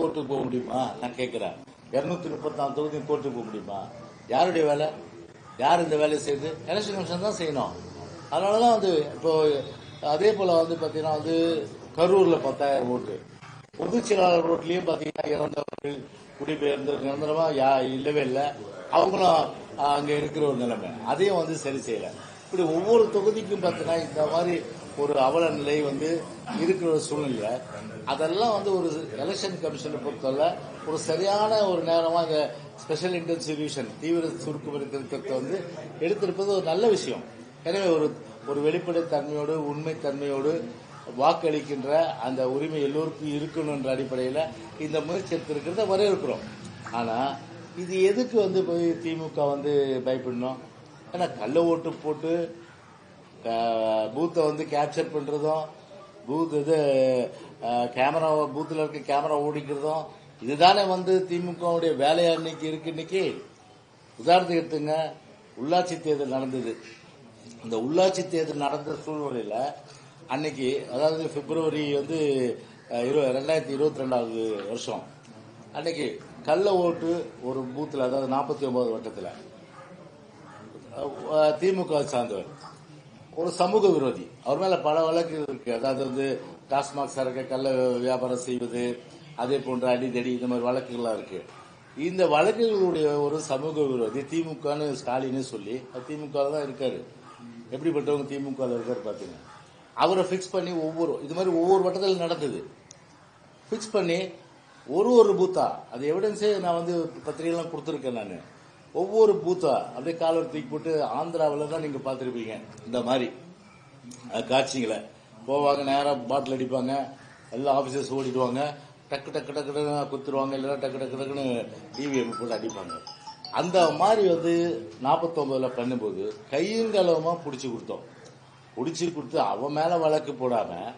கோர்ட்டுக்கு போக முடியுமா? நான் கேட்கிறேன். இருநூத்தி முப்பத்தி நாலு தொகுதி கோர்ட்டுக்கு போக முடியுமா? யாருடைய வேலை? யார் இந்த வேலையை செய்யுது எலெக்ஷன் கமிஷன் தான் செய்யணும். அதனாலதான் வந்து இப்போ அதே போல வந்து பார்த்தீங்கன்னா வந்து கரூரில் பத்தாயிரம் ஓட்டு. பொதுச் செயலாளர் பார்த்தீங்கன்னா பாத்தீங்கன்னா இறந்தவர்கள் குடிபெயர்ந்து நிரந்தரமாக யா இல்லவே இல்லை. அவங்களும் அங்கே இருக்கிற ஒரு நிலைமை. அதையும் வந்து சரி செய்யலை. இப்படி ஒவ்வொரு தொகுதிக்கும் பார்த்தீங்கன்னா இந்த மாதிரி ஒரு அவல நிலை வந்து இருக்கிற சூழ்நிலை. அதெல்லாம் வந்து ஒரு எலெக்ஷன் கமிஷனை பொறுத்தவரை ஒரு சரியான ஒரு நேரமா இந்த ஸ்பெஷல் இன்டென்சிவியூஷன் தீவிர சுருக்குமுறை திருத்தத்தை வந்து எடுத்திருப்பது ஒரு நல்ல விஷயம். எனவே ஒரு ஒரு வெளிப்படைத்தன்மையோடு உண்மைத்தன்மையோடு வாக்களிக்கின்ற அந்த உரிமை எல்லோருக்கும் இருக்கணுன்ற அடிப்படையில் இந்த முயற்சி எடுத்திருக்கிறத வரையறுக்கிறோம். ஆனால் இது எதுக்கு வந்து போய் திமுக வந்து பயப்படணும்? ஏன்னா கள்ள ஓட்டு போட்டு பூத்தை வந்து கேப்சர் பண்றதும் பூத் இது கேமரா பூத்தில் இருக்க கேமரா ஓடிக்கிறதும் இதுதானே வந்து திமுகவுடைய வேலையா இன்னைக்கு இருக்கு இன்னைக்கு? உதாரணத்துக்கு எடுத்துங்க உள்ளாட்சி தேர்தல் நடந்தது. இந்த உள்ளாட்சி தேர்தல் நடந்த சூழ்நிலையில அன்னைக்கு அதாவது பிப்ரவரி வந்து ரெண்டாயிரத்தி இருபத்தி ரெண்டாவது வருஷம் அன்னைக்கு கள்ள ஓட்டு ஒரு பூத்தில் அதாவது நாற்பத்தி ஒன்பது வட்டத்தில் திமுக சார்ந்தவர். ஒரு சமூக விரோதி. அவர் மேல பல வழக்குகள் இருக்கு. அதாவது வந்து டாஸ்மாக் சரக்கு கள்ள வியாபாரம் செய்வது அதே போன்ற அடிதடி இந்த மாதிரி வழக்குகள்லாம் இருக்கு. இந்த வழக்குகளுடைய ஒரு சமூக விரோதி திமுகன்னு ஸ்டாலின்னு சொல்லி திமுக தான் இருக்காரு. எப்படிப்பட்டவங்க திமுக இருக்காரு பாத்தீங்க அவரை பிக்ஸ் பண்ணி ஒவ்வொரு இது மாதிரி ஒவ்வொரு வட்டத்தில் நடந்தது. பிக்ஸ் பண்ணி ஒரு ஒரு பூத்தா அது எவிடன்ஸே நான் வந்து பத்திரிகைலாம் கொடுத்துருக்கேன் நான். ஒவ்வொரு பூத்தா அப்படியே காலர் தூக்கி போட்டு ஆந்திராவில் தான் நீங்கள் பார்த்துருப்பீங்க. இந்த மாதிரி. காட்சிங்களை. காட்சிகளை போவாங்க நேராக பாட்டில் அடிப்பாங்க எல்லா ஆஃபீஸர்ஸ் ஓடிடுவாங்க. டக்கு டக்கு டக்கு டக்குன்னு குத்துருவாங்க இல்லைன்னா டக்கு டக்கு டக்குன்னு டிவிஎம் போட்டு அடிப்பாங்க. அந்த மாதிரி வந்து நாற்பத்தொம்பதில் பண்ணும்போது கையங்கலமா பிடிச்சி கொடுத்தோம். பிடிச்சி கொடுத்து அவன் மேலே வழக்கு போடாமல்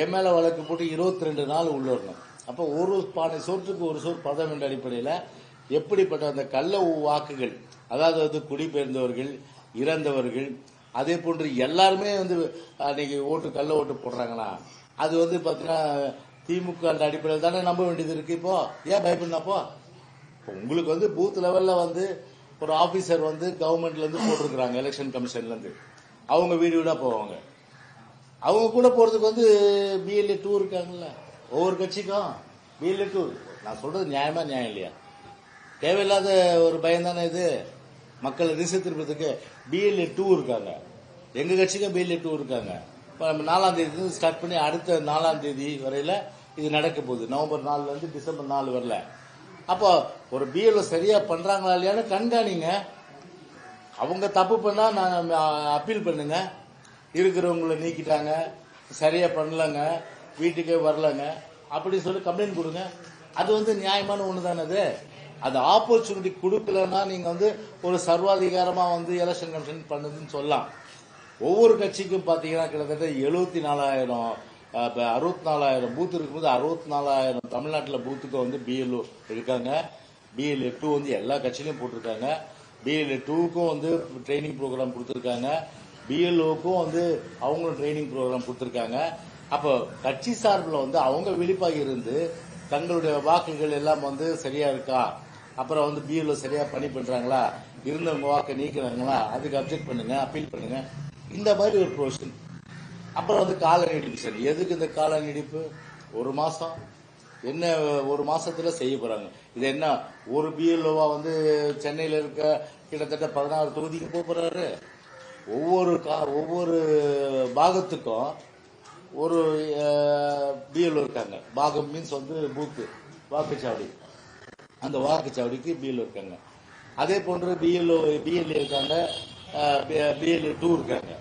என் மேலே வழக்கு போட்டு இருபத்தி ரெண்டு நாள் உள்ள வரணும். அப்போ ஒரு பானை சோற்றுக்கு ஒரு சோறு பதம் என்ற அடிப்படையில் எப்படிப்பட்ட அந்த கள்ள வாக்குகள் அதாவது வந்து குடிபெயர்ந்தவர்கள் இறந்தவர்கள் அதே போன்று எல்லாருமே வந்து அன்னைக்கு ஓட்டு கள்ள ஓட்டு போடுறாங்களா? அது வந்து பாத்தீங்கன்னா திமுக அந்த அடிப்படையில் தானே நம்ப வேண்டியது இருக்கு இப்போ. ஏன் பயப்படப்போ உங்களுக்கு வந்து பூத் லெவல்ல வந்து ஒரு ஆபீசர் வந்து கவர்மெண்ட்ல இருந்து போட்டிருக்கிறாங்க எலெக்ஷன் கமிஷன்ல இருந்து. அவங்க வீடு வீடா போவாங்க. அவங்க கூட போறதுக்கு வந்து பிஎல்ஏ டூ இருக்காங்கல்ல. ஒவ்வொரு கட்சிக்கும் பிஎல்ஏ டூ நான் சொல்றது நியாயமா நியாயம் இல்லையா? தேவையில்லாத ஒரு பயம் தானே இது? மக்களை திசை திருப்பதுக்கு பிஎல்ஏ டூ இருக்காங்க. எங்க கட்சிக்கும் பிஎல்ஏ டூ இருக்காங்க. இப்போ நம்ம நாலாம் தேதி ஸ்டார்ட் பண்ணி அடுத்த நாலாம் தேதி வரையில இது நடக்க போகுது. நவம்பர் நாலுல இருந்து டிசம்பர் நாலு வரல. அப்போ ஒரு பிஎல்ஓ சரியா பண்றாங்களா இல்லையான்னு கண்காணிங்க. அவங்க தப்பு பண்ணா நான் அப்பீல் பண்ணுங்க. இருக்கிறவங்கள நீக்கிட்டாங்க. சரியா பண்ணலங்க. வீட்டுக்கே வரலங்க. அப்படின்னு சொல்லி கம்ப்ளைண்ட் கொடுங்க. அது வந்து நியாயமான ஒண்ணு தானே அது? அது ஆப்பர்ச்சுனிட்டி கொடுக்கலன்னா நீங்க வந்து ஒரு சர்வாதிகாரமா வந்து எலெக்ஷன் கமிஷன் பண்ணுதுன்னு சொல்லலாம். ஒவ்வொரு கட்சிக்கும் பாத்தீங்கன்னா கிட்டத்தட்ட எழுபத்தி நாலாயிரம் இப்போ அறுபத்தி நாலாயிரம் பூத் இருக்கும்போது அறுபத்தி நாலாயிரம் தமிழ்நாட்டில் பூத்துக்கு வந்து பிஎல்ஓ இருக்காங்க. பிஎல்ஏ டூ வந்து எல்லா கட்சியிலையும் போட்டிருக்காங்க. பிஎல்ஏ டூக்கும் வந்து ட்ரைனிங் ப்ரோக்ராம் கொடுத்துருக்காங்க. பிஎல்ஓக்கும் வந்து அவங்களும் ட்ரைனிங் ப்ரோக்ராம் கொடுத்துருக்காங்க. அப்போ கட்சி சார்பில் வந்து அவங்க விழிப்பாக இருந்து தங்களுடைய வாக்குகள் எல்லாம் வந்து சரியா இருக்கா? அப்புறம் வந்து பிஎல்ஓ சரியா பணி பண்றாங்களா? இருந்தவங்க வாக்கை நீக்கிறாங்களா? அதுக்கு அப்செக்ட் பண்ணுங்க அப்பீல் பண்ணுங்க. இந்த மாதிரி ஒரு ப்ரொவிஷன் அப்புறம் வந்து கால நீடிப்பு சரி. எதுக்கு இந்த கால நீடிப்பு ஒரு மாசம். என்ன ஒரு மாசத்துல செய்ய போறாங்க? இது என்ன ஒரு பிஎல்ஓவா வந்து சென்னையில இருக்க கிட்டத்தட்ட பதினாறு தொகுதிக்கு போக போறாரு? ஒவ்வொரு கா- ஒவ்வொரு பாகத்துக்கும் ஒரு பிஎல்ஓ இருக்காங்க. பாகம் மீன்ஸ் வந்து பூத்து வாக்குச்சாவடி. அந்த வாக்குச்சாவடிக்கு பிஎல்ஓ இருக்காங்க. அதே போன்று பிஎல்ஓ பிஎல்ஏ இருக்காங்க பிஎல்ஏ டூ இருக்காங்க.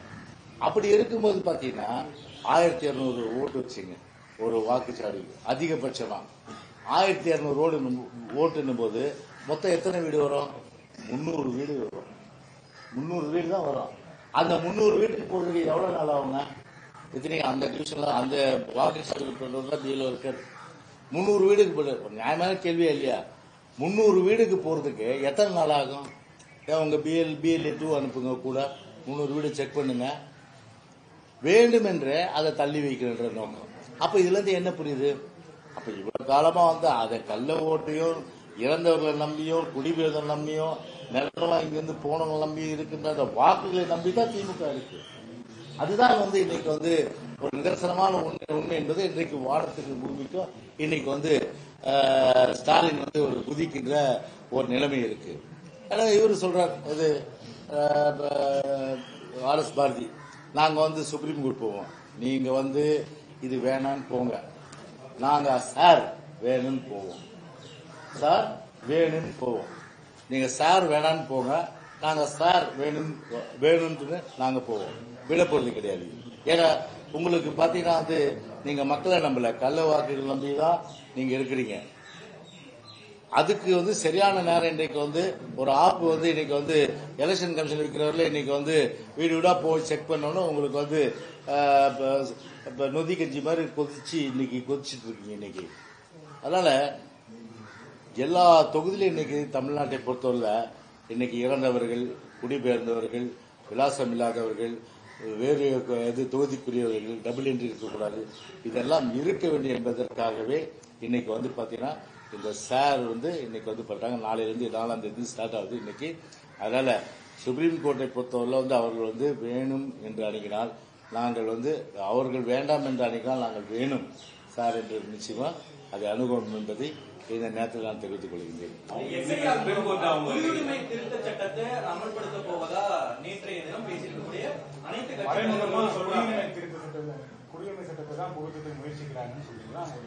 அப்படி இருக்கும்போது பார்த்தீங்கன்னா ஆயிரத்தி இரநூறு ஓட்டு வச்சுங்க ஒரு வாக்குச்சாவடிக்கு அதிகபட்சமா. ஆயிரத்தி இரநூறு ஓடு ஓட்டுன்னும் போது மொத்தம் எத்தனை வீடு வரும்? முந்நூறு வீடு வரும். முந்நூறு வீடு தான் வரும். அந்த முந்நூறு வீட்டுக்கு போறதுக்கு எவ்வளவு நாள் ஆகுங்க? இத்தனைக்கு அந்த டிவிஷன்ல அந்த வாக்குச்சாவடி தான் பிஎல்ஓ இருக்காது. முந்நூறு வீடுக்கு போடு நியாயமான கேள்வியா இல்லையா? முந்நூறு வீடுக்கு போறதுக்கு எத்தனை நாள் ஆகும்? அவங்க பிஎல் பிஎல்ஏ டூ அனுப்புங்க கூட. முந்நூறு வீடு செக் பண்ணுங்க. வேண்டுமென்றே அதை தள்ளி வைக்கின்ற நோக்கம். அப்ப இதுல இருந்து என்ன புரியுது? அப்ப இவ்வளவு காலமா வந்து அதை கள்ள ஓட்டையும் இறந்தவர்களை நம்பியும் குடிபெயர்ந்தவர்களை நம்பியும் நிலத்தெல்லாம் இங்கிருந்து போனவங்களை நம்பி இருக்கின்ற அந்த வாக்குகளை நம்பி தான் திமுக இருக்கு. அதுதான் வந்து இன்னைக்கு வந்து ஒரு நிதர்சனமான உண்மை உண்மை என்பது இன்றைக்கு வானத்துக்கு பூமிக்கும் இன்னைக்கு வந்து ஸ்டாலின் வந்து ஒரு குதிக்கின்ற ஒரு நிலைமை இருக்கு. ஏன்னா இவர் சொல்றார் இது ஆர் எஸ் பாரதி நாங்க வந்து சுப்ரீம் கோர்ட் போவோம். நீங்க வந்து இது வேணான்னு போங்க. நாங்க சார் வேணும்னு போவோம். சார் வேணும்னு போவோம். நீங்க சார் வேணான்னு போங்க. நாங்க சார் வேணும் வேணும்னு நாங்க போவோம். விட கிடையாது. ஏன்னா உங்களுக்கு பாத்தீங்கன்னா வந்து நீங்க மக்களை நம்பல. கள்ள வாக்குகள் நம்பி தான் நீங்க இருக்கிறீங்க. அதுக்கு வந்து சரியான நேரம் இன்றைக்கு வந்து ஒரு ஆப் வந்து இன்னைக்கு வந்து எலெக்ஷன் கமிஷன் இருக்கிறவர்கள் இன்னைக்கு வந்து வீடு வீடா போய் செக் பண்ணணும் உங்களுக்கு வந்து நொதி கஞ்சி மாதிரி கொதிச்சு இன்னைக்கு கொதிச்சுட்டு இருக்கீங்க இன்னைக்கு. அதனால எல்லா தொகுதியிலும் இன்னைக்கு தமிழ்நாட்டை பொறுத்தவரை இன்னைக்கு இறந்தவர்கள் குடிபெயர்ந்தவர்கள் விலாசம் இல்லாதவர்கள் வேறு இது தொகுதிக்குரியவர்கள் டபுள் என்ட்ரி இருக்கக்கூடாது. இதெல்லாம் இருக்க வேண்டும் என்பதற்காகவே இன்னைக்கு வந்து பாத்தீங்கன்னா இந்த சார் வந்து இன்னைக்கு வந்து பண்றாங்க. நாளையிலேருந்து நாலாம் தேதி ஸ்டார்ட் ஆகுது இன்னைக்கு. அதனால சுப்ரீம் கோர்ட்டை பொறுத்தவரை வந்து அவர்கள் வந்து வேணும் என்று அணுகினால் நாங்கள் வந்து அவர்கள் வேண்டாம் என்று அணுகினால் நாங்கள் வேணும் சார் என்று நிச்சயமா அதை அணுகணும் என்பதை இந்த நேரத்தில் நான் தெரிவித்துக் கொள்கின்றேன்.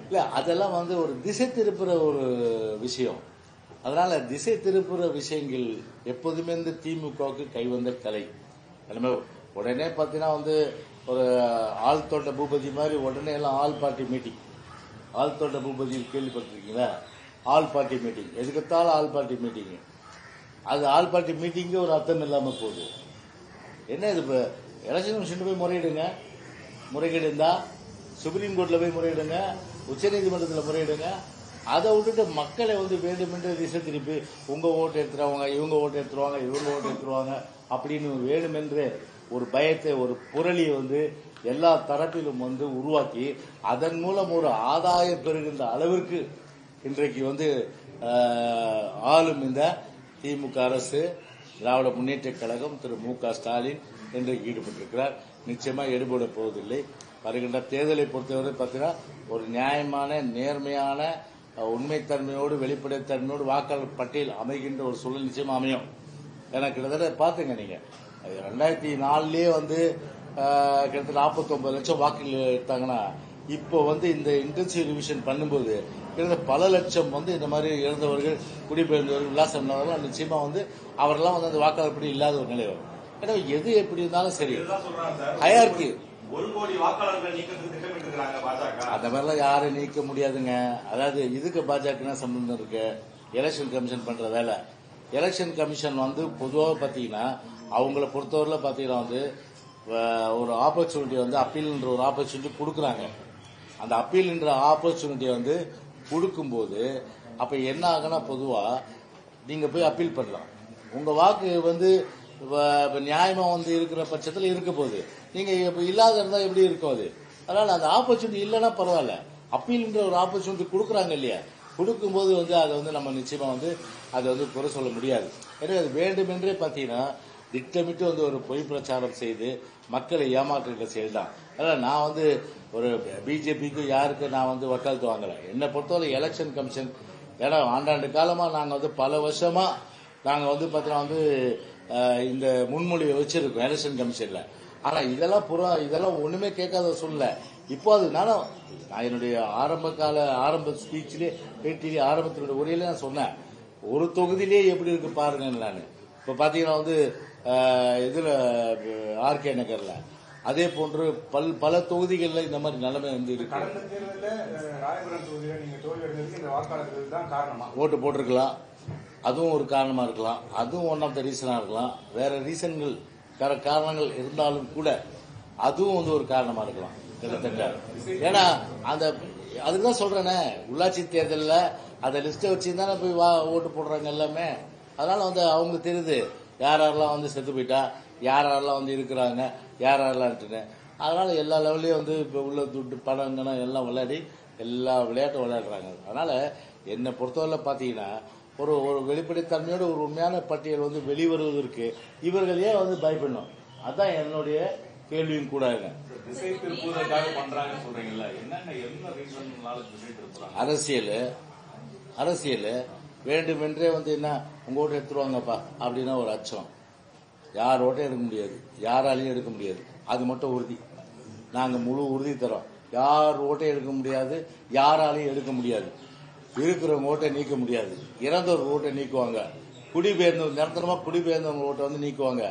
இல்ல அதெல்லாம் வந்து ஒரு திசை திருப்புற ஒரு விஷயம். அதனால திசை திருப்புற விஷயங்கள் எப்போதுமே இந்த திமுகவுக்கு கைவந்த கலை. நம்ம உடனே பார்த்தீங்கன்னா வந்து ஒரு ஆள் தோட்ட பூபதி மாதிரி உடனே எல்லாம் ஆல் பார்ட்டி மீட்டிங். ஆழ்த்தோட்ட தோட்ட பூபதி கேள்விப்பட்டிருக்கீங்களா? ஆல் பார்ட்டி மீட்டிங் எதுக்கத்தால் ஆல் பார்ட்டி மீட்டிங் அது ஆல் பார்ட்டி மீட்டிங்கே ஒரு அர்த்தம் இல்லாமல் போகுது. என்ன இது இப்போ? எலெக்ஷன் கமிஷன் போய் முறையிடுங்க. முறைகேடு இருந்தா சுப்ரீம் கோர்ட்டில் போய் முறையிடுங்க. உச்சநீதிமன்றத்தில் முறையிடுங்க. அதை விட்டுட்டு மக்களை வந்து வேண்டுமென்று திசை திருப்பி உங்கள் ஓட்டு எடுத்துருவாங்க இவங்க ஓட்டு எடுத்துருவாங்க இவங்க ஓட்டு எடுத்துருவாங்க அப்படின்னு வேணுமென்று ஒரு பயத்தை ஒரு புரளியை வந்து எல்லா தரப்பிலும் வந்து உருவாக்கி அதன் மூலம் ஒரு ஆதாயம் பெறுகின்ற அளவிற்கு இன்றைக்கு வந்து ஆளும் இந்த திமுக அரசு திராவிட முன்னேற்ற கழகம் திரு மு க ஸ்டாலின் இன்றைக்கு ஈடுபட்டிருக்கிறார். நிச்சயமா ஈடுபட போவதில்லை. வருகின்ற தேர்தலை பொறுத்தவரை பார்த்தீங்கன்னா ஒரு நியாயமான நேர்மையான உண்மைத்தன்மையோடு வெளிப்படைத்தன்மையோடு வாக்காளர் பட்டியல் அமைகின்ற ஒரு சூழல் நிச்சயமா அமையும். ஏன்னா கிட்டத்தட்ட பாத்துங்க நீங்க. ரெண்டாயிரத்தி நாலுலயே வந்து கிட்டத்தட்ட 49 லட்சம் வாக்குகள் எடுத்தாங்கன்னா இப்போ வந்து இந்த இன்டென்சிவ் ரிவிஷன் பண்ணும்போது கிட்டத்தட்ட பல லட்சம் வந்து இந்த மாதிரி இறந்தவர்கள் குடிபெயர்ந்தவர்கள் விலாசம் இல்லாதவர்கள் நிச்சயமா வந்து அவரெல்லாம் வந்து அந்த வாக்காளர் படி இல்லாத ஒரு நிலை வரும் எனவே எது எப்படி இருந்தாலும் சரி. ஹயார்கி ஒரு கோடி வாக்காளர்கள் அந்த மாதிரிலாம் யாரும் நீக்க முடியாதுங்க. அதாவது இதுக்கு பாஜக சம்பந்தம் இருக்கு? எலெக்ஷன் கமிஷன் பண்ற வேலை. எலெக்ஷன் கமிஷன் வந்து பொதுவாக பார்த்தீங்கன்னா அவங்கள பொறுத்தவரையில் பார்த்தீங்கன்னா வந்து ஒரு ஆப்பர்ச்சுனிட்டி வந்து அப்பீல்ன்ற ஒரு ஆப்பர்ச்சுனிட்டி கொடுக்குறாங்க. அந்த அப்பீல்ன்ற ஆப்பர்ச்சுனிட்டியை வந்து கொடுக்கும்போது அப்ப என்ன ஆகுனா பொதுவா நீங்க போய் அப்பீல் பண்ணலாம். உங்க வாக்கு வந்து இப்போ நியாயமாக நியாயமா வந்து இருக்கிற பட்சத்தில் இருக்க போகுது. நீங்க இப்போ இல்லாத இருந்தா எப்படி இருக்கும் அது? அதனால அந்த ஆப்பர்ச்சுனிட்டி இல்லைன்னா பரவாயில்ல. அப்பீல்ன்ற ஒரு ஆப்பர்ச்சுனிட்டி கொடுக்குறாங்க இல்லையா? கொடுக்கும்போது வந்து அதை வந்து நம்ம நிச்சயமா வந்து அதை வந்து குறை சொல்ல முடியாது. எனவே அது வேண்டுமென்றே பார்த்தீங்கன்னா திட்டமிட்டு வந்து ஒரு பொய் பிரச்சாரம் செய்து மக்களை ஏமாற்றுகிற செயல் தான். அதனால் நான் வந்து ஒரு பிஜேபிக்கு யாருக்கு நான் வந்து வக்காலத்து வாங்கலை. என்னை பொறுத்தவரை எலெக்ஷன் கமிஷன் ஏன்னா ஆண்டாண்டு காலமாக நாங்கள் வந்து பல வருஷமாக நாங்கள் வந்து பார்த்தீங்கன்னா வந்து இந்த முன்மொழியை வச்சிருக்கோம் எலெக்ஷன் கமிஷனில் ஆனால் இதெல்லாம் புறா இதெல்லாம் ஒன்றுமே கேட்காத சூழ்நிலை. இப்போ அது நான் என்னுடைய ஆரம்ப கால ஆரம்ப ஸ்பீச்சிலே பேட்டியிலே ஆரம்பத்தினுடைய உரையிலே நான் சொன்னேன். ஒரு தொகுதியிலே எப்படி இருக்கு பாருங்க நான். இப்போ பார்த்தீங்கன்னா வந்து இதுல ஆர்கே நகர்ல. அதே போன்று பல் பல தொகுதிகளில் இந்த மாதிரி நிலைமை வந்து இருக்கு. ஓட்டு போட்டிருக்கலாம். அதுவும் ஒரு காரணமா இருக்கலாம். அதுவும் ஒன் ஆஃப் த ரீசனா இருக்கலாம். வேற ரீசன்கள் வேற காரணங்கள் இருந்தாலும் கூட அதுவும் வந்து ஒரு காரணமா இருக்கலாம். கிட்டத்தட்ட. ஏன்னா அந்த அதுக்கு தான் சொல்றேனே உள்ளாட்சி தேர்தலில் அந்த லிஸ்ட்டை வச்சு தானே போய் வா ஓட்டு போடுறாங்க எல்லாமே. அதனால வந்து அவங்களுக்கு தெரியுது யார் யாரெல்லாம் வந்து செத்து போயிட்டா யார் யாரெல்லாம் வந்து இருக்கிறாங்க யார் யாரெல்லாம்ட்டுன்னு அதனால எல்லா லெவல்லையும் வந்து இப்போ உள்ள துட்டு பணம் கணம் எல்லாம் விளையாடி எல்லா விளையாட்டும் விளையாடுறாங்க. அதனால என்னை பொறுத்தவரை பார்த்தீங்கன்னா ஒரு ஒரு வெளிப்படைத்தன்மையோட ஒரு உண்மையான பட்டியல் வந்து வெளிவருவதற்கு இவர்கள் ஏன் வந்து பயப்படணும்? அதான் என்னுடைய கேள்வியும் கூட அரசியல் அரசியல் வேண்டுமென்றே வந்து என்ன உங்க ஓட்டு எடுத்துருவாங்கப்பா அப்படின்னா ஒரு அச்சம். யார் ஓட்டும் எடுக்க முடியாது. யாராலையும் எடுக்க முடியாது. அது மட்டும் உறுதி. நாங்க முழு உறுதி தரோம். யார் ஓட்டையும் எடுக்க முடியாது யாராலையும் எடுக்க முடியாது. இருக்கிறவங்க ஓட்டை நீக்க முடியாது. இறந்தவர் ஓட்டை நீக்குவாங்க. குடிபெயர்ந்தவங்க நிரந்தரமா குடிபெயர்ந்தவங்க ஓட்டை வந்து நீக்குவாங்க.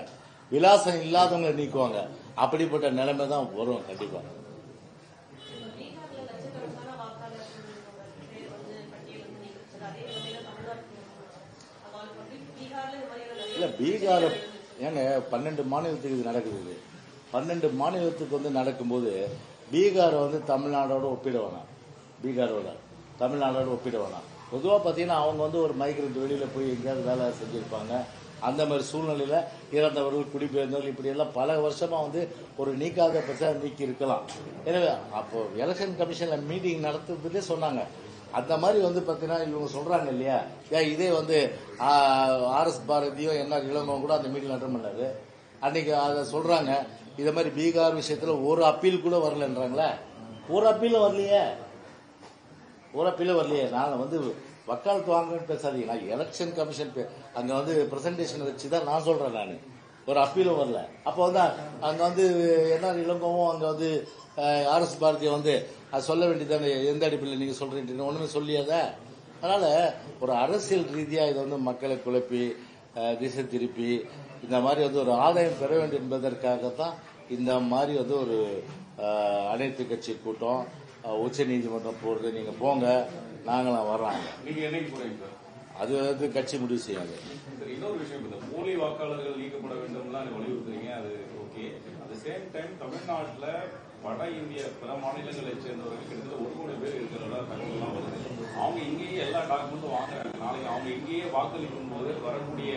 விலாசம் இல்லாதவங்க நீக்குவாங்க. அப்படிப்பட்ட நிலைமை தான் வரும் கண்டிப்பா பீகார்ல லட்சக்கணக்கான வாக்காளர்களோட பேர் வந்து பட்டியல் வந்து நீக்கப்பட்டது அதே வகையில தமிழ்நாட்டில் அவால் வந்து பீகார்ல இந்த மாதிரியான நிறைய இல்ல பீகார் ஏங்க பன்னெண்டு மாநிலத்துக்கு இது நடக்குது. பன்னெண்டு மாநிலத்துக்கு வந்து நடக்கும்போது பீகாரை வந்து தமிழ்நாடோட ஒப்பிட வேணாம் பீகாரோட தமிழ்நாடோட ஒப்பிட வேணாம் பொதுவாக பார்த்தீங்கன்னா அவங்க வந்து ஒரு மைக்ரேட் வெளியில் போய் எங்கேயாவது வேலை செஞ்சுருப்பாங்க. அந்த மாதிரி சூழ்நிலையில் இறந்தவர்கள் குடிபெயர்ந்தவர்கள் இப்படி எல்லாம் பல வருஷமாக வந்து ஒரு நீக்காத பிரச்சனை நீக்கி இருக்கலாம். எனவே அப்போ எலெக்ஷன் கமிஷனில் மீட்டிங் நடத்துறதுலேயே சொன்னாங்க. அந்த மாதிரி வந்து பாத்தீங்கன்னா இவங்க சொல்றாங்க இல்லையா? ஏன் இதே வந்து ஆர் எஸ் பாரதியோ என்ன இளங்கோ கூட அந்த மீட்டிங் அட்டன் பண்ணாரு. அன்னைக்கு அதை சொல்றாங்க. இதை மாதிரி பீகார் விஷயத்துல ஒரு அப்பீல் கூட வரலன்றாங்களே. ஒரு அப்பீலும் வரலையே. ஒரு அப்பீலும் வரலையே. நான் வந்து வக்காலத்து வாங்கன்னு பேசாதீங்க. நான் எலெக்ஷன் கமிஷன் அங்கே அங்க வந்து பிரசன்டேஷன் வச்சு தான் நான் சொல்றேன் நான். ஒரு அப்பீலும் வரல. அப்போ வந்து அங்க வந்து என்ன இளங்கோவும் அங்க வந்து ஆர் எஸ் பாரதியை வந்து அது சொல்ல வேண்டியதானே எந்த அடிப்படையில் நீங்க சொல்றீங்க? ஒண்ணுமே சொல்லியாத? அதனால ஒரு அரசியல் ரீதியா இதை வந்து மக்களை குழப்பி திசை திருப்பி இந்த மாதிரி வந்து ஒரு ஆதாயம் பெற வேண்டும் என்பதற்காகத்தான் இந்த மாதிரி வந்து ஒரு அனைத்து கட்சி கூட்டம் உச்ச நீதிமன்றம் போறது. நீங்க போங்க நாங்களாம் வர்றாங்க என்னைக்கு போறீங்க அது வந்து கட்சி முடிவு செய்யாது. இன்னொரு விஷயம் இந்த போலி வாக்காளர்கள் நீக்கப்பட வேண்டும்லாம் வலியுறுத்துறீங்க அது ஓகே. அட் சேம் டைம் தமிழ்நாட்டுல வட இந்திய பிற மாநிலங்களை சேர்ந்தவர்கள் கிட்டத்தட்ட ஒரு கோடி பேர் இருக்கிறதா தகவல்லாம் வருது. அவங்க இங்கேயே எல்லா டாக்குமெண்ட்டும் வாங்குறாங்க. நாளைக்கு அவங்க இங்கேயே வாக்களிக்கும் போது வரக்கூடிய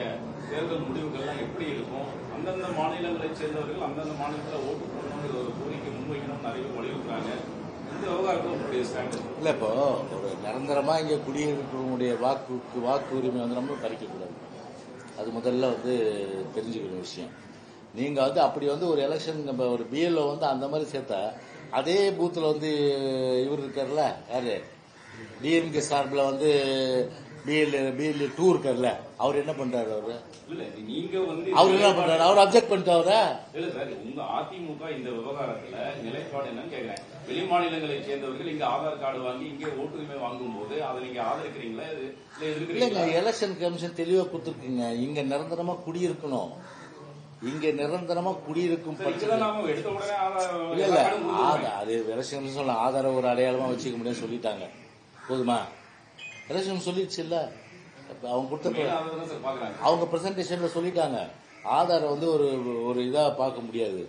தேர்தல் முடிவுகள்லாம் எப்படி இருக்கும்? அந்தந்த மாநிலங்களை சேர்ந்தவர்கள் அந்தந்த மாநிலத்தில் ஓட்டு போடணுங்கிற ஒரு கோரிக்கை முன்வைக்கணும்னு நிறைய பேர் வலியுறுத்துறாங்க. இந்த விவகாரத்தில் உங்களுடைய ஸ்டாண்ட் இல்ல இப்போ ஒரு நிரந்தரமா இங்க குடியிருக்கிறவங்களுடைய வாக்கு வாக்கு உரிமை வந்து நம்ம பறிக்கக்கூடாது. அது முதல்ல வந்து தெரிஞ்சுக்கிற விஷயம். நீங்க வந்து அப்படி வந்து ஒரு எலெக்ஷன் நம்ம ஒரு பிஎல்ஓ வந்து அந்த மாதிரி சேர்த்தா அதே பூத்துல வந்து இவர் இருக்கார்ல யாரு? டிஎம்கே சார்பில் வந்து பிஎல் பிஎல் டூ இருக்கார்ல அவர் என்ன பண்றாரு அவரு? இல்ல நீங்க வந்து அவர் என்ன பண்றாரு? அவர் அப்செக்ட் பண்ணிட்டு அவரை? இல்ல சார் உங்க அதிமுக இந்த விவகாரத்துல நிலைப்பாடு என்னன்னு கேக்குறேன். வெளி மாநிலங்களை சேர்ந்தவர்கள் இங்க ஆதார் கார்டு வாங்கி இங்கே ஓட்டுரிமை வாங்கும் போது அதை நீங்க ஆதரிக்கிறீங்களா? இல்லைங்க எலெக்ஷன் கமிஷன் தெளிவா கொடுத்துருக்குங்க. இங்க நிரந்தரமா குடியிருக்கணும். இங்க நிரந்தரமா குடியிருக்கும் இல்ல இல்ல அது எலெக்ஷன் சொல்ல ஆதார ஒரு அடையாளமா வச்சுக்க முடியும்னு சொல்லிட்டாங்க. போதுமா? எலெக்ஷன் சொல்லிடுச்சு இல்ல அவங்க கொடுத்த அவங்க பிரசன்டேஷன்ல சொல்லிட்டாங்க. ஆதார் வந்து ஒரு ஒரு இதா பார்க்க முடியாது.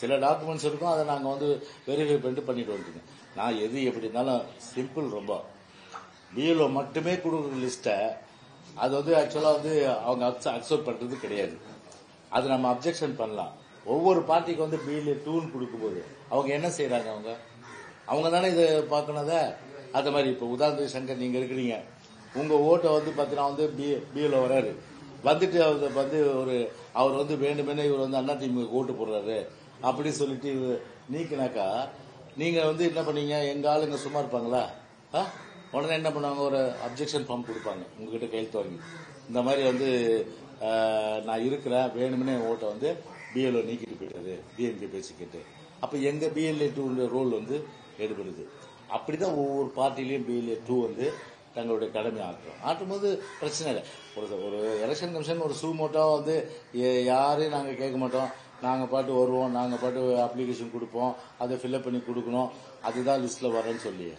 சில டாக்குமெண்ட்ஸ் இருக்கும் அதை நாங்க வந்து வெரிஃபை பண்ணிட்டு பண்ணிட்டு வந்துருக்கோம். நான் எது எப்படி இருந்தாலும் சிம்பிள் ரொம்ப. பிஎல்ஓ மட்டுமே கொடுக்குற லிஸ்ட்டை அது வந்து ஆக்சுவலா வந்து அவங்க அக்செப்ட் பண்றது கிடையாது. அது நம்ம அப்ஜெக்ஷன் பண்ணலாம். ஒவ்வொரு பார்ட்டிக்கு வந்து பிஎல்ஏ டூன் கொடுக்கும்போது அவங்க என்ன செய்யறாங்க அவங்க? அவங்க தானே இதை பார்க்கணுத அது மாதிரி இப்போ உதாரணத்துக்கு சங்கர் நீங்க இருக்கிறீங்க. உங்க ஓட்டை வந்து பார்த்தீங்கன்னா வந்து பி பிஎல்ஓ வராரு வந்துட்டு அவர் வந்து ஒரு அவர் வந்து வேண்டுமென இவர் வந்து அண்ணா திமுக ஓட்டு போடுறாரு. அப்படின்னு சொல்லிட்டு நீக்கினாக்கா நீங்க வந்து என்ன பண்ணீங்க? எங்க ஆளுங்க சும்மா இருப்பாங்களா? ஆ? உடனே என்ன பண்ணுவாங்க? ஒரு அப்ஜெக்ஷன் ஃபார்ம் கொடுப்பாங்க. உங்ககிட்ட கையெழுத்து வாங்கி. இந்த மாதிரி வந்து நான் இருக்கிறேன் வேணும்னே என் ஓட்டை வந்து பிஎல்ஓ நீக்கிட்டு போயிட்டது பிஎன்பி பேசிக்கிட்டு கேட்டு. அப்ப எங்க பிஎல்ஏ டூ ரோல் வந்து எடுபடுது. அப்படிதான் ஒவ்வொரு பார்ட்டிலையும் பிஎல்ஏ டூ வந்து தங்களுடைய கடமை ஆற்றும். போது பிரச்சனை இல்லை. ஒரு ஒரு எலெக்ஷன் கமிஷன் ஒரு சூமோட்டோ வந்து யாரையும் நாங்கள் கேட்க மாட்டோம். நாங்கள் பாட்டு வருவோம். நாங்கள் பாட்டு அப்ளிகேஷன் கொடுப்போம். அதை ஃபில்அப் பண்ணி கொடுக்கணும். அதுதான் லிஸ்ட்டில் வரேன்னு சொல்லி.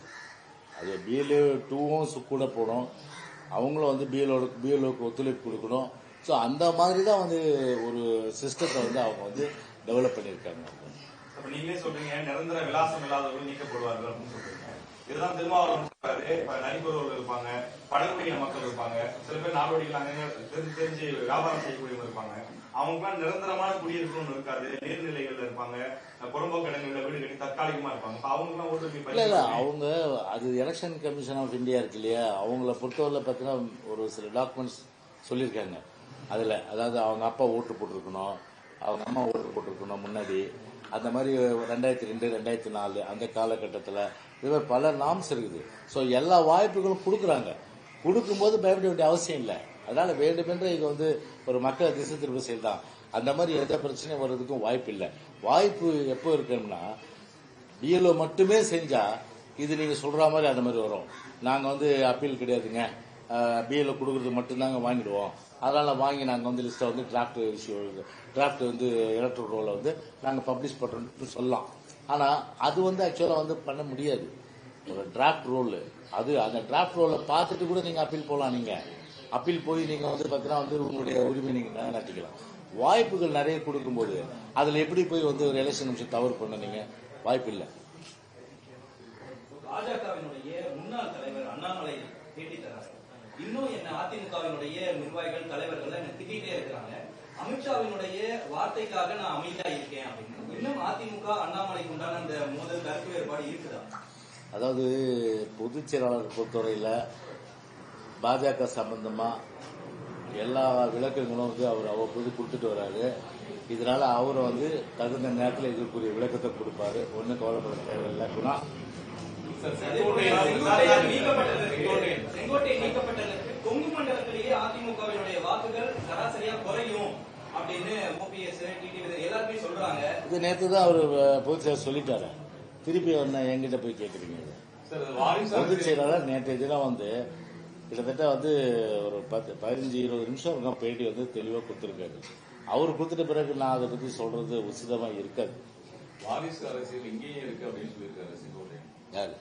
அது பிஎல்ஏ டூவும் கூட போகணும் அவங்களும் வந்து பிஎல்ஓ பிஎல்ஓக்கு ஒத்துழைப்பு கொடுக்கணும். ஸோ அந்த மாதிரி தான் வந்து ஒரு சிஸ்டத்தை வந்து அவங்க வந்து டெவலப் பண்ணியிருக்காங்க. அப்ப நீங்களே சொல்றீங்க நிரந்தர விலாசம் இல்லாதவர்கள் நீக்கப்படுவார்கள் அப்படின்னு சொல்றீங்க. இதுதான் திருமாவளவன் சொல்றாரு. இப்ப நரிபுரவர்கள் இருப்பாங்க பழங்குடியின மக்கள் இருப்பாங்க. சில பேர் நாடோடிகள் அங்கங்க தெரிஞ்சு தெரிஞ்சு வியாபாரம் செய்யக்கூடியவங்க இருப்பாங்க. அவங்களுக்குலாம் நிரந்தரமான குடியிருப்புன்னு இருக்காது. நீர்நிலைகள்ல இருப்பாங்க புறம்போக்கு இடங்கள்ல வீடு கட்டி தற்காலிகமா இருப்பாங்க. அவங்களுக்குலாம் ஓட்டு இல்ல இல்ல அவங்க அது எலெக்ஷன் கமிஷன் ஆஃப் இந்தியா இருக்கு இல்லையா? அவங்கள பொறுத்தவரை பார்த்தீங்கன்னா ஒரு சில டாக்குமெண்ட்ஸ் சொல்லியிருக்காங்க. அதுல அதாவது அவங்க அப்பா ஓட்டு போட்டிருக்கணும் அவங்க அம்மா ஓட்டு போட்டிருக்கணும் முன்னாடி. அந்த மாதிரி ரெண்டாயிரத்தி ரெண்டு ரெண்டாயிரத்தி நாலு அந்த காலகட்டத்தில் இது மாதிரி பல நாம்ஸ் இருக்குது. ஸோ எல்லா வாய்ப்புகளும் கொடுக்குறாங்க. கொடுக்கும்போது பயப்பட வேண்டிய அவசியம் இல்லை. அதனால வேண்டுமென்ற இது வந்து ஒரு மக்கள் திசை திருப்ப செயல் தான் அந்த மாதிரி எந்த பிரச்சனையும் வர்றதுக்கும் வாய்ப்பு இல்லை. வாய்ப்பு எப்போ இருக்கணும்னா பிஎல்ஓ மட்டுமே செஞ்சா இது நீங்க சொல்ற மாதிரி அந்த மாதிரி வரும். நாங்க வந்து அப்பீல் கிடையாதுங்க. பிஎல்ஓ கொடுக்கறது மட்டும்தாங்க வாங்கிடுவோம். அதனால் வாங்கி நாங்கள் வந்து லிஸ்ட்டை வந்து டிராஃப்ட் இஷ்யூ டிராஃப்ட் வந்து எலக்ட்ரல் ரோல வந்து நாங்கள் பப்ளிஷ் பண்ணுறோம்னு சொல்லலாம். ஆனால் அது வந்து ஆக்சுவலாக வந்து பண்ண முடியாது. ஒரு டிராஃப்ட் ரோல் அது அந்த டிராஃப்ட் ரோலை பார்த்துட்டு கூட நீங்கள் அப்பீல் போகலாம் நீங்கள் அப்பீல் போய் நீங்கள் வந்து பார்த்தீங்கன்னா வந்து உங்களுடைய உரிமை நீங்கள் நிலைநாட்டிக்கலாம். வாய்ப்புகள் நிறைய கொடுக்கும்போது அதில் எப்படி போய் வந்து ஒரு எலெக்ஷன் நிமிஷம் தவறு பண்ண நீங்க? வாய்ப்பு இல்லை பாஜகவினுடைய முன்னாள் தலைவர் அண்ணாமலை இன்னும் என்ன அதிமுகவினுடைய நிர்வாகிகள் தலைவர்கள் என்ன திட்டிகிட்டே இருக்கிறாங்க. அமித்ஷாவினுடைய வார்த்தைக்காக நான் அமைதியா இருக்கேன் அப்படின்னு. இன்னும் அதிமுக அண்ணாமலைக்கு உண்டான அந்த மோதல் கருத்து வேறுபாடு இருக்குதா? அதாவது பொதுச் செயலாளர் பொறுத்தவரையில் பாஜக சம்பந்தமா எல்லா விளக்கங்களும் வந்து அவர் அவ்வப்போது கொடுத்துட்டு வராரு. இதனால அவரை வந்து தகுந்த நேரத்தில் இதற்குரிய விளக்கத்தை கொடுப்பாரு. ஒன்றும் கவலைப்பட தேவையில்லை. குணா செங்கோட்டை நீக்கப்பட்டதற்கு கொங்கு மண்டலத்திலேயே அதிமுகவினுடைய வாக்குகள் சராசரியா குறையும் அப்படின்னு ஓபிஎஸ் டிடிவி எல்லாருமே சொல்றாங்க இது நேற்று தான் அவர் பொதுச் செயலர் சொல்லிட்டாரு. திருப்பி என்ன என்கிட்ட போய் கேட்குறீங்க பொதுச் செயலாளர் நேற்றைய தினம் வந்து கிட்டத்தட்ட வந்து ஒரு பத்து பதினஞ்சு இருபது நிமிஷம் இருக்கும். பேட்டி வந்து தெளிவாக கொடுத்துருக்காரு. அவர் கொடுத்துட்ட பிறகு நான் அதை பற்றி சொல்றது உசிதமா இருக்காது. வாரிசு அரசியல் இங்கேயும் இருக்கு அப்படின்னு சொல்லியிருக்காரு செங்கோட்டையன் யாரு?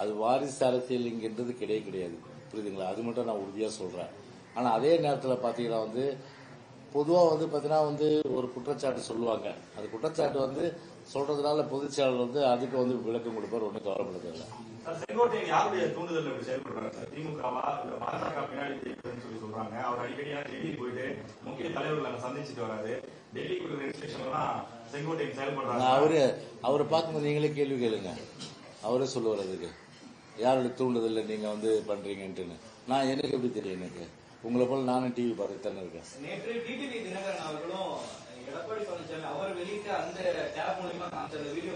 அது வாரிசு அரசியல் இங்கன்றது கிடையவே கிடையாது. புரியுதுங்களா? அது மட்டும் நான் உறுதியா சொல்றேன். ஆனா அதே நேரத்தில் பாத்தீங்கன்னா வந்து பொதுவா வந்து பாத்தீங்கன்னா வந்து ஒரு குற்றச்சாட்டு சொல்லுவாங்க. அது குற்றச்சாட்டு வந்து சொல்றதுனால பொதுச் செயலாளர் வந்து அதுக்கு வந்து விளக்கம் கொடுப்பார் ஒன்றும் கவலைப்பட தேவையில்லை செங்கோட்டையன் யாருடைய தூண்டுதல் இப்படி செயல்படுறாரு திமுகவா? இல்ல பாஜக பின்னாடி சொல்றாங்க. அவர் அடிக்கடி டெல்லி போயிட்டு முக்கிய தலைவர்கள் சந்திச்சுட்டு வராது அவரு அவரை பார்க்கும்போது நீங்களே கேள்வி கேளுங்க. அவரே சொல்லுவார் அதுக்கு. யாருடைய தூண்டுதல்ல நீங்க வந்து பண்றீங்கன்ட்டுன்னு. நான் எனக்கு எப்படி தெரியும் எனக்கு? உங்களை போல நானும் டிவி பார்த்துட்டு தானே இருக்கேன். நேற்று டிடிவி தினகரன் அவர்களும் எடப்பாடி பழனிசாமி அவர் வெளியிட்ட அந்த டேப் மூலியமா அந்த வீடியோ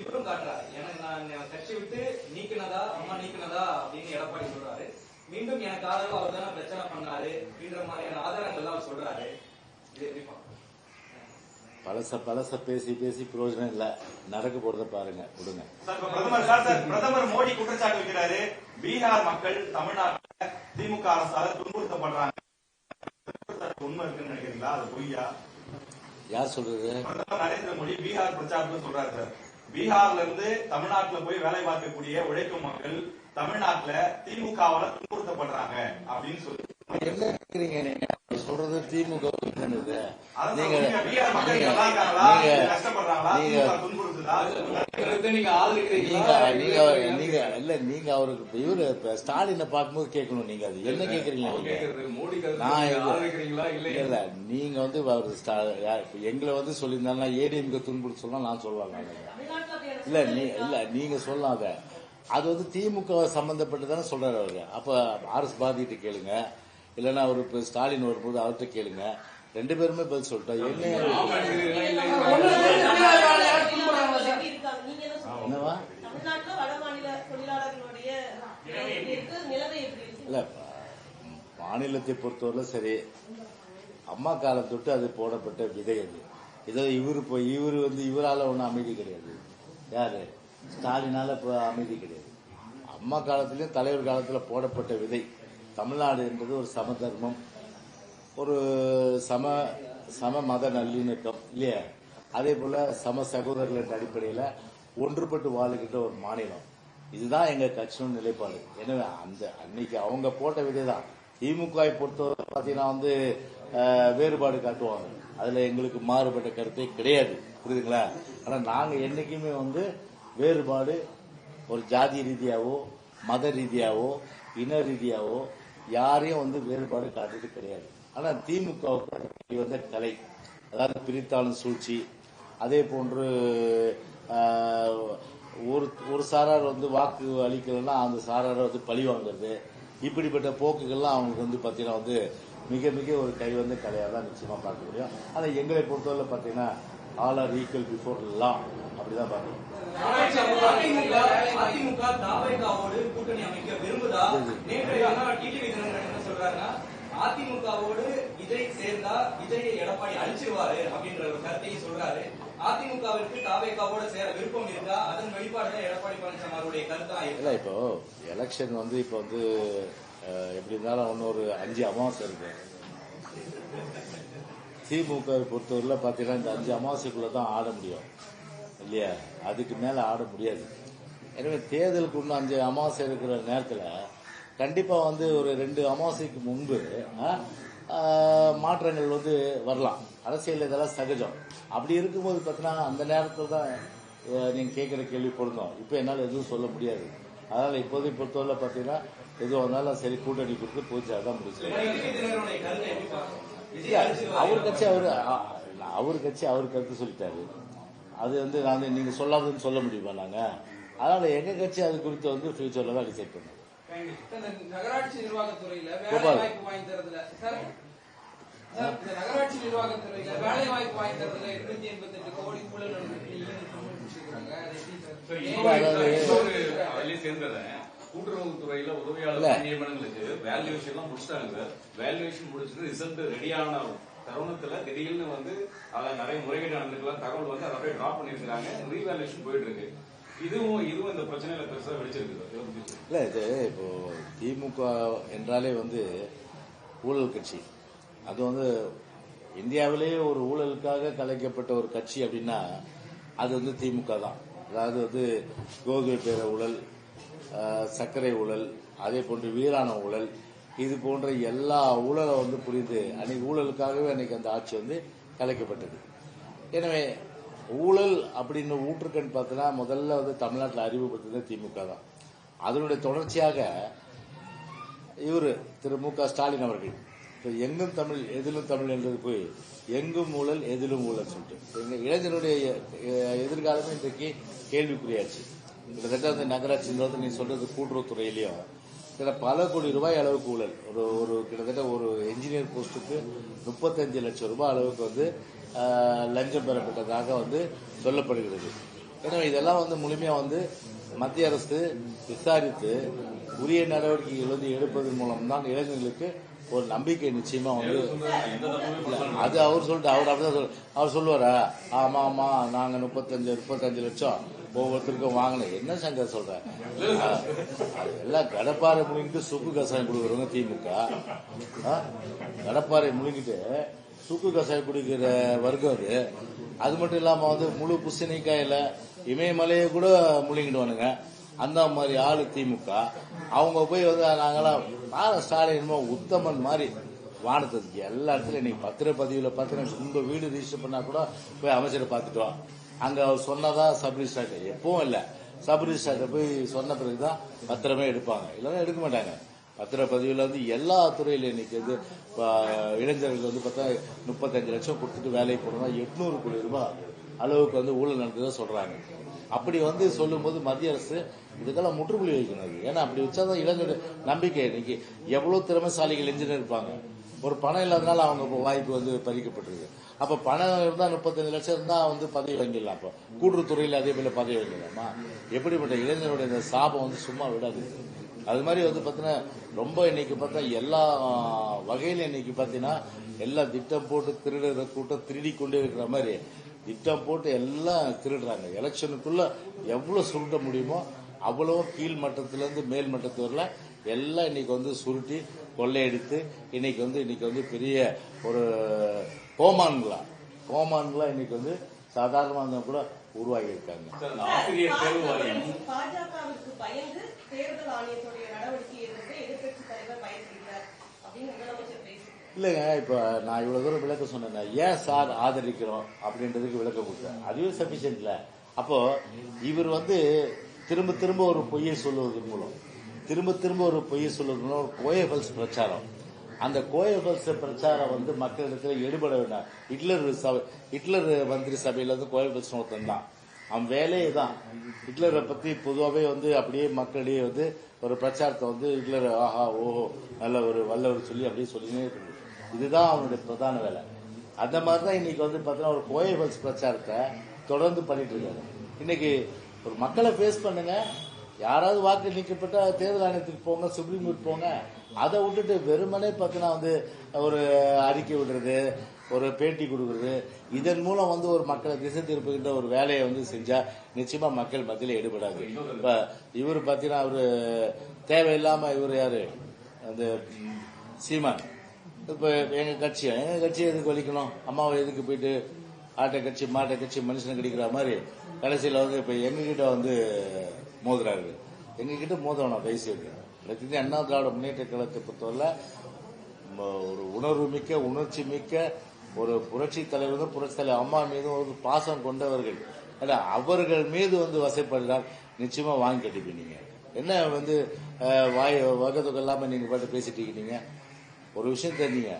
இவரும் காட்டுறாரு. எனக்கு நான் கட்சி விட்டு நீக்கினதா அம்மா நீக்கினதா அப்படின்னு எடப்பாடி சொல்றாரு. மீண்டும் எனக்கு ஆதரவு அவர் தானே பிரச்சனை பண்ணாரு அப்படின்ற மாதிரியான ஆதாரங்கள் அவர் சொல்றாரு. இது எப்படி பார்க்கணும்? பழச பழச பேசி பேசி பிரயோஜனம் இல்லை. நடக்க போறத பாருங்க. விடுங்க. பிரதமர் பிரதமர் மோடி குற்றச்சாட்டு வைக்கிறாரு. பீகார் மக்கள் தமிழ்நாட்டுல திமுக அரசால துன்புறுத்தப்படுறாங்க. உண்மை இருக்குன்னு நினைக்கிறீங்களா? அது பொய்யா? யார் சொல்றது? பிரதமர் நரேந்திர மோடி பீகார் பிரச்சாரத்துல சொல்றாரு சார். பீகார்ல இருந்து தமிழ்நாட்டுல போய் வேலை பார்க்கக்கூடிய உழைக்கும் மக்கள் தமிழ்நாட்டுல திமுகவால துன்புறுத்தப்படுறாங்க அப்படின்னு சொல்லி சொல்றது திமுக நீங்க நீங்க- நீங்க- இல்ல கஷ்டப்படுறாங்களா? நீங்க அவருக்கு இவரு இப்ப ஸ்டாலினை பார்க்கும்போது கேட்கணும் நீங்க அது. என்ன கேக்குறீங்க நான் இல்ல. நீங்க வந்து அவர் எங்களை வந்து சொல்லியிருந்தாங்கன்னா ஏடிஎம்க்கு துன்புறுத்த சொன்னா நான் சொல்லுவாங்க இல்ல நீ? இல்ல நீங்க சொல்லாத. அது வந்து திமுக சம்பந்தப்பட்டு சொல்றாரு அவரு. அப்ப ஆர்எஸ் பாதிட்டு கேளுங்க. இல்லைன்னா அவர் இப்ப ஸ்டாலின் வரும்போது அவர்கிட்ட கேளுங்க. ரெண்டு பேருமே பதில் சொல்லிட்டா என்ன? ஆமா, இது நீங்க இல்லை, தமிழ்நாட்டுல இல்லை. தொழிலாளர்கள் எப்படி இருக்காங்க? நீங்க என்ன சொல்றீங்க? என்னவா? இல்ல மாநிலத்தை பொறுத்தவரை சரி அம்மா காலம் தொட்டு அது போடப்பட்ட விதை அது. ஏதோ இவரு இப்போ இவரு வந்து இவரால ஒன்றும் அமைதி கிடையாது. யாரு? ஸ்டாலினால இப்போ அமைதி கிடையாது. அம்மா காலத்திலயும் தலைவர் காலத்துல போடப்பட்ட விதை. தமிழ்நாடு என்பது ஒரு சமதர்மம் ஒரு சம சம மத நல்லிணக்கம் இல்லையா? அதே போல சம சகோதரர்கள் என்ற ஒன்றுபட்டு வாழுகின்ற ஒரு மாநிலம். இதுதான் எங்க கட்சியின் நிலைப்பாடு. எனவே அந்த அன்னைக்கு அவங்க போட்ட விதை தான் திமுக பொறுத்தவரை பார்த்தீங்கன்னா வந்து வேறுபாடு காட்டுவாங்க. அதுல எங்களுக்கு மாறுபட்ட கருத்தே கிடையாது. புரியுதுங்களா? ஆனா நாங்க என்னைக்குமே வந்து வேறுபாடு ஒரு ஜாதி ரீதியாவோ மத ரீதியாவோ இன ரீதியாவோ யாரையும் வந்து வேறுபாடு காட்டுறது கிடையாது. ஆனா திமுகவுக்கு வந்த கலை. அதாவது பிரித்தாளும் சூழ்ச்சி அதே போன்று ஒரு ஒரு சாரார் வந்து வாக்கு அளிக்கலைன்னா அந்த சாராரை வந்து பழி வாங்குறது. இப்படிப்பட்ட போக்குகள்லாம் அவங்களுக்கு வந்து பாத்தீங்கன்னா வந்து மிக மிக ஒரு கை வந்து கலையாக தான் நிச்சயமா பார்க்க முடியும். ஆனா எங்களை பொறுத்தவரை பாத்தீங்கன்னா all are equal before law அப்படிதான் பார்க்கணும். அதிமுக தாவேகாவோடு கூட்டணி அமைக்க விரும்புதா? நேற்றைய டிடிவி தினகரன் என்ன சொல்றாருன்னா அதிமுகவோடு விஜய் சேர்ந்தா விஜயை எடப்பாடி அழிச்சிருவாரு அப்படின்ற ஒரு கருத்தையும் சொல்றாரு. அதிமுகவிற்கு தாவேகாவோட சேர விருப்பம் அதன் எடப்பாடி பழனிசாமி அவருடைய கருத்தா இல்ல இப்போ எலெக்ஷன் வந்து இப்போ வந்து எப்படி இருந்தாலும் இன்னொரு அஞ்சு அமாவாசை இருக்கு. திமுக வை பாத்தீங்கன்னா இந்த அஞ்சு அமாவாசைக்குள்ள தான் ஆட முடியும். இல்லையா? அதுக்கு மேல ஆட முடியாது. எனவே தேர்தலுக்கு இன்னும் அஞ்சு அமாவாசை இருக்கிற நேரத்தில் கண்டிப்பா வந்து ஒரு ரெண்டு அமாவாசைக்கு முன்பு மாற்றங்கள் வந்து வரலாம். அரசியல் இதெல்லாம் சகஜம். அப்படி இருக்கும்போது பார்த்தீங்கன்னா அந்த நேரத்தில் தான் நீங்கள் கேட்குற கேள்வி பொருந்தோம். இப்போ என்னால் எதுவும் சொல்ல முடியாது. அதனால் இப்போதைக்கு பொறுத்தவரை பார்த்தீங்கன்னா எதுவும் வந்தாலும் சரி கூட்டணி கொடுத்து போச்சு அதான் முடிச்சு. அவர் கட்சி அவர் அவர் கட்சி அவர் கருத்து சொல்லிட்டாரு. அது வந்து நான் நீங்க சொல்லாதுன்னு சொல்ல முடியுமா நாங்க அதனால எங்க கட்சி அது குறித்து வந்து ஃபியூச்சர்ல தான் டிசைட் பண்ணுவோம் நகராட்சி நிர்வாகத்துறையில வேலை. வாய்ப்பு வாங்கி தரதுல சார் நகராட்சி நிர்வாகத்துறையில வேலை வாய்ப்பு வாங்கி தரதுல எண்பத்தி எட்டு கோடி ஊழல். கூட்டுறவுத்துறையில உதவியாளர் இல்ல. நியமனங்களுக்கு வேல்யூவேஷன் எல்லாம் முடிச்சிட்டாங்க சார் வேல்யூவேஷன் முடிச்சுட்டு ரிசல்ட் ரெடியான தருணத்துல திடீர்னு வந்து அதில் நிறைய முறைகேடு நடந்துக்கலாம் தகவல் வந்து அதை அப்படியே டிராப் பண்ணிருக்காங்க ரீவேல்யூஷன் போயிட்டு இருக்கு இதுவும் இதுவும் இந்த பிரச்சனையில பெருசா வெடிச்சிருக்கு இல்ல இது இப்போ திமுக என்றாலே வந்து ஊழல் கட்சி. அது வந்து இந்தியாவிலேயே ஒரு ஊழலுக்காக கலைக்கப்பட்ட ஒரு கட்சி அப்படின்னா அது வந்து திமுக தான். அதாவது வந்து கோதுமை பேர ஊழல் சர்க்கரை ஊழல் அதே போன்று வீராண ஊழல் இது போன்ற எல்லா ஊழலை வந்து புரிந்து அன்னைக்கு ஊழலுக்காகவே அன்னைக்கு அந்த ஆட்சி வந்து கலைக்கப்பட்டது. எனவே ஊழல் அப்படின்னு ஊற்றுக்கண் பார்த்தோன்னா முதல்ல வந்து தமிழ்நாட்டில் அறிமுகப்படுத்தினது திமுக தான். அதனுடைய தொடர்ச்சியாக இவர் திரு மு க ஸ்டாலின் அவர்கள் இப்போ எங்கும் தமிழ் எதிலும் தமிழ் என்றது போய் எங்கும் ஊழல் எதிலும் ஊழல் சொல்லிட்டு. எங்க இளைஞருடைய எதிர்காலமே இன்றைக்கு கேள்விக்குறியாச்சு. கிட்டத்தட்ட அந்த நகராட்சின்றது நீ சொல்றது கூட்டுறவுத்துறையிலையும் கிட்ட பல கோடி ரூபாய் அளவுக்கு ஊழல். ஒரு ஒரு கிட்டத்தட்ட ஒரு என்ஜினியர் போஸ்ட்டுக்கு முப்பத்தஞ்சு லட்சம் ரூபாய் அளவுக்கு வந்து லஞ்சம் பெறப்பட்டதாக வந்து சொல்லப்படுகிறது. எனவே இதெல்லாம் வந்து முழுமையா வந்து மத்திய அரசு விசாரித்து உரிய நடவடிக்கைகள் வந்து எடுப்பதன் மூலம் தான் இளைஞர்களுக்கு ஒரு நம்பிக்கை நிச்சயமா வந்து. அது அவர் சொல்லிட்டு அவர் அப்படிதான் சொல் அவர் சொல்லுவாரா? ஆமா ஆமா நாங்க முப்பத்தஞ்சு முப்பத்தஞ்சு லட்சம். ஒவ்வொருத்தருக்கும் வாங்கினேன் என்ன சங்கர் சொல்ற? எல்லாம் கடப்பாறை முழுங்கிட்டு சுக்கு கசாயம் கொடுக்குறவங்க திமுக. கடப்பாறை முழுங்கிட்டு சுக்கு கசாயம் குடிக்கிற வர்க்கம் அது. அது மட்டும் இல்லாம வந்து முழு புசினிக்காயில இமயமலையை கூட முழுங்கிடுவானுங்க. அந்த மாதிரி ஆளு திமுக. அவங்க போய் வந்து நாங்களாம் நானும் ஸ்டாலின் என்னமோ உத்தமன் மாதிரி வானத்துக்கு எல்லா இடத்துலயும் இன்னைக்கு பத்திரப்பதிவுல பாத்தீங்கன்னா உங்க வீடு ரிஜிஸ்டர் பண்ணா கூட போய் அமைச்சரை பார்த்துட்டு அங்க சொன்னதா சப் ரிஜிஸ்டர் எப்பவும் இல்ல. சப் ரிஜிஸ்டர் போய் சொன்ன பிறகுதான் பத்திரமே எடுப்பாங்க. இல்லைன்னா எடுக்க மாட்டாங்க. பத்திர பத்திரப்பதிவுல வந்து எல்லா துறையில இன்னைக்கு வந்து இளைஞர்கள் வந்து பார்த்தா முப்பத்தஞ்சு லட்சம் கொடுத்துட்டு வேலைக்கு போனோம்னா எட்நூறு கோடி ரூபாய் அளவுக்கு வந்து ஊழல் நடந்ததா சொல்றாங்க. அப்படி வந்து சொல்லும்போது மத்திய அரசு இதுக்கெல்லாம் முற்றுப்புள்ளி வைக்கணும். ஏன்னா அப்படி வச்சாதான் இளைஞர் நம்பிக்கை இன்னைக்கு. எவ்வளவு திறமைசாலிகள் இளைஞர் இருப்பாங்க. ஒரு பணம் இல்லாதனால அவங்க வாய்ப்பு வந்து பறிக்கப்பட்டிருக்கு. அப்ப பணம் இருந்தா முப்பத்தஞ்சு லட்சம் இருந்தா வந்து பதவி வாங்கிடலாம் அப்போ. கூட்டுறவுத்துறையில அதே போல பதவி வாங்கிடலாமா? எப்படிப்பட்ட இளைஞருடைய இந்த சாபம் வந்து சும்மா விடாது. அது மாதிரி வந்து பாத்தீங்கன்னா ரொம்ப இன்னைக்கு பார்த்தா எல்லா வகையில இன்னைக்கு பாத்தீங்கன்னா எல்லா திட்டம் போட்டு திருடுற கூட்டம் திருடி கொண்டே இருக்கிற மாதிரி திட்டம் போட்டு எல்லாம் திருடுறாங்க. எலெக்ஷனுக்குள்ள எவ்வளவு சுருட்ட முடியுமோ அவ்வளவு கீழ் மட்டத்துலேருந்து மேல் மட்டத்து வரல எல்லாம் இன்னைக்கு வந்து சுருட்டி கொள்ளையடித்து இன்னைக்கு வந்து இன்னைக்கு வந்து பெரிய ஒரு கோமான்களா கோமான்களா இன்னைக்கு வந்து சாதாரணமாக கூட உருவாகி இருக்காங்க இல்லைங்க இப்ப நான் இவ்வளவு தூரம் விளக்க சொன்னேன் ஏன் சார் ஆதரிக்கிறோம் அப்படின்றதுக்கு விளக்கம் கொடுத்தேன். அதுவே சபிஷியன்ட்ல அப்போ இவர் வந்து திரும்ப திரும்ப ஒரு பொய்யை சொல்லுவதன் மூலம். திரும்ப திரும்ப ஒரு பொய்யை சொல்லணும்னா ஒரு கோயபல்ஸ் பிரச்சாரம். அந்த கோயபல்ஸ் பிரச்சாரம் வந்து மக்களிடத்தில் எடுபட வேண்டாம். ஹிட்லர் சபை ஹிட்லர் மந்திரி சபையில வந்து கோயபல்ஸ் ஒருத்தன் தான். அவன் வேலையே தான். ஹிட்லரை பத்தி பொதுவாகவே வந்து அப்படியே மக்களிடையே வந்து ஒரு பிரச்சாரத்தை வந்து ஹிட்லர் ஆஹா ஓஹோ நல்ல ஒரு வல்லவர் சொல்லி அப்படியே சொல்லினே இருக்குது இதுதான் அவனுடைய பிரதான வேலை. அந்த மாதிரி தான் இன்னைக்கு வந்து பார்த்தீங்கன்னா ஒரு கோயபல்ஸ் பிரச்சாரத்தை தொடர்ந்து பண்ணிட்டு இருக்காரு. இன்னைக்கு ஒரு மக்களை ஃபேஸ் பண்ணுங்க. யாராவது வாக்கு நீக்கப்பட்ட தேர்தல் ஆணையத்துக்கு போங்க சுப்ரீம் கோர்ட் போங்க. அதை விட்டுட்டு வெறுமனே பார்த்தீங்கன்னா வந்து ஒரு அறிக்கை விடுறது ஒரு பேட்டி கொடுக்கறது இதன் மூலம் வந்து ஒரு மக்களை திசை திருப்புகின்ற ஒரு வேலையை வந்து செஞ்சா நிச்சயமா மக்கள் மத்தியில் ஈடுபடாது. இப்ப இவர் பார்த்தீங்கன்னா அவரு தேவையில்லாம இவர் யாரு? அந்த சீமான். இப்ப எங்க கட்சி எங்க கட்சி எதுக்கு வலிக்கணும்? அம்மாவை எதுக்கு போயிட்டு ஆட்டை கட்சி மாட்டை கட்சி மனுஷனை கிடைக்கிற மாதிரி கடைசியில் வந்து இப்ப எங்ககிட்ட வந்து மோதுறாரு. எங்ககிட்ட மோதணும் தயவுசெய்து எனக்கு அண்ணா திராவிட முன்னேற்ற கழகத்தை பொறுத்தவரை ஒரு உணர்வு மிக்க உணர்ச்சி மிக்க ஒரு புரட்சி தலைவர் புரட்சி தலைவர். அம்மா மீதும் ஒரு பாசம் கொண்டவர்கள். அல்ல, அவர்கள் மீது வந்து வசைப்படுறால் நிச்சயமா வாங்கி கட்டிப்பீங்க நீங்க. என்ன வந்து வாய் வகத்துக்கு இல்லாம நீங்க பாட்டு பேசிட்டு இருக்கீங்க? ஒரு விஷயம் தெரிஞ்சீங்க.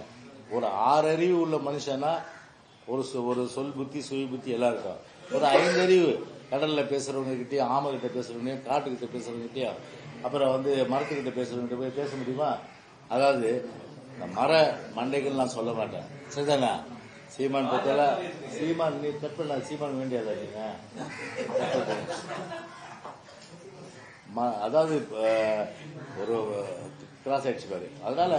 ஒரு ஆறறிவு உள்ள மனுஷனா ஒரு சொ- ஒரு சொல் புத்தி சுய புத்தி எல்லாம் இருக்கும். ஒரு ஐந்தறிவு. கடல்ல பேசுறவங்க கிட்டயும் ஆமை கிட்ட பேசுறவங்க காட்டுக்கிட்ட பேசுறவங்க அப்புறம் வந்து மரத்துக்கிட்ட பேசுறவங்க போய் பேச முடியுமா? அதாவது இந்த மர மண்டைகள் நான் சொல்ல மாட்டேன். சரிதானா? சீமான் பத்தியால சீமான் நீ தப்பு சீமான் வேண்டியதா நீங்க? ம- அதாவது ஒரு கிராஸ் ஆயிடுச்சு பாரு. அதனால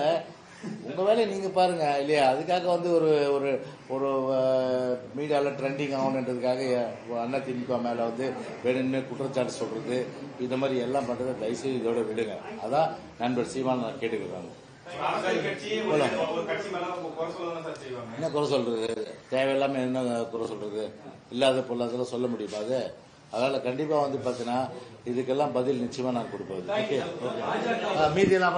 உங்க வேலையை நீங்க பாருங்க இல்லையா? அதுக்காக வந்து ஒரு ஒரு ஒரு மீடியால ட்ரெண்டிங் ஆகணுன்றதுக்காக அண்ணா திமுக மேல வந்து வேணும்னு குற்றச்சாட்டு சொல்றது இந்த மாதிரி எல்லாம் பண்றதை தயவுசெய்து இதோட விடுங்க. அதான் நண்பர் சீமான் நான் கேட்டுக்கிறாங்க என்ன குறை சொல்றது? தேவையில்லாம என்ன குறை சொல்றது? இல்லாத பொருளாதார சொல்ல முடியுமா அது? அதனால கண்டிப்பா வந்து பாத்தீங்கன்னா இதுக்கெல்லாம் பதில் நிச்சயமா நான் கொடுப்பேன். ஓகே மீதி எல்லாம்